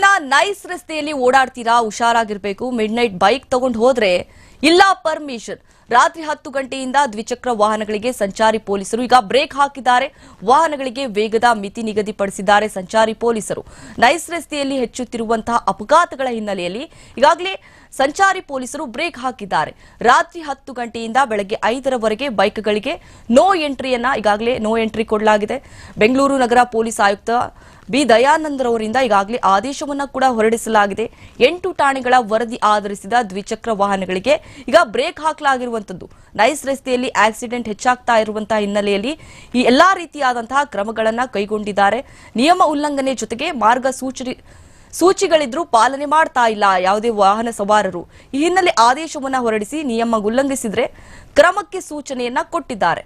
ಬೆಂಗಳೂರಿನ ನೈಸ್ ರಸ್ತೆಯಲ್ಲಿ ಓಡಾಡ್ತೀರಾ, ಹುಷಾರಾಗಿರ್ಬೇಕು ಮಿಡ್ ನೈಟ್ ಬೈಕ್ ತಗೊಂಡು ಹೋದ್ರೆ ಇಲ್ಲ ಪರ್ಮಿಷನ್ ರಾತ್ರಿ ಹತ್ತು ಗಂಟೆಯಿಂದ ದ್ವಿಚಕ್ರ ವಾಹನಗಳಿಗೆ ಸಂಚಾರಿ ಪೊಲೀಸರು ಈಗ ಬ್ರೇಕ್ ಹಾಕಿದ್ದಾರೆ. ವಾಹನಗಳಿಗೆ ವೇಗದ ಮಿತಿ ನಿಗದಿಪಡಿಸಿದ್ದಾರೆ ಸಂಚಾರಿ ಪೊಲೀಸರು. ನೈಸ್ ರಸ್ತೆಯಲ್ಲಿ ಹೆಚ್ಚುತ್ತಿರುವಂತಹ ಅಪಘಾತಗಳ ಹಿನ್ನೆಲೆಯಲ್ಲಿ ಈಗಾಗಲೇ ಸಂಚಾರಿ ಪೊಲೀಸರು ಬ್ರೇಕ್ ಹಾಕಿದ್ದಾರೆ. ರಾತ್ರಿ ಹತ್ತು ಗಂಟೆಯಿಂದ ಬೆಳಗ್ಗೆ ಐದರವರೆಗೆ ಬೈಕ್ಗಳಿಗೆ ನೋ ಎಂಟ್ರಿಯನ್ನ ಈಗಾಗಲೇ ನೋ ಎಂಟ್ರಿ ಕೊಡಲಾಗಿದೆ. ಬೆಂಗಳೂರು ನಗರ ಪೊಲೀಸ್ ಆಯುಕ್ತ ಬಿ. ದಯಾನಂದ್ರವರಿಂದ ಈಗಾಗಲೇ ಆದೇಶವನ್ನು ಕೂಡ ಹೊರಡಿಸಲಾಗಿದೆ. ಎಂಟು ಠಾಣೆಗಳ ವರದಿ ಆಧರಿಸಿದ ದ್ವಿಚಕ್ರ ವಾಹನಗಳಿಗೆ ಈಗ ಬ್ರೇಕ್ ಹಾಕಲಾಗಿರುವಂತದ್ದು ನೈಸ್ ರಸ್ತೆಯಲ್ಲಿ ಆಕ್ಸಿಡೆಂಟ್ ಹೆಚ್ಚಾಗ್ತಾ ಇರುವಂತಹ ಹಿನ್ನೆಲೆಯಲ್ಲಿ ಈ ಎಲ್ಲಾ ರೀತಿಯಾದಂತಹ ಕ್ರಮಗಳನ್ನ ಕೈಗೊಂಡಿದ್ದಾರೆ. ನಿಯಮ ಉಲ್ಲಂಘನೆ ಜೊತೆಗೆ ಮಾರ್ಗಸೂಚಿ ಸೂಚಿಗಳಿದ್ರೂ ಪಾಲನೆ ಮಾಡ್ತಾ ಇಲ್ಲ ಯಾವುದೇ ವಾಹನ ಸವಾರರು. ಈ ಹಿನ್ನೆಲೆ ಆದೇಶವನ್ನು ಹೊರಡಿಸಿ ನಿಯಮ ಉಲ್ಲಂಘಿಸಿದ್ರೆ ಕ್ರಮಕ್ಕೆ ಸೂಚನೆಯನ್ನ ಕೊಟ್ಟಿದ್ದಾರೆ.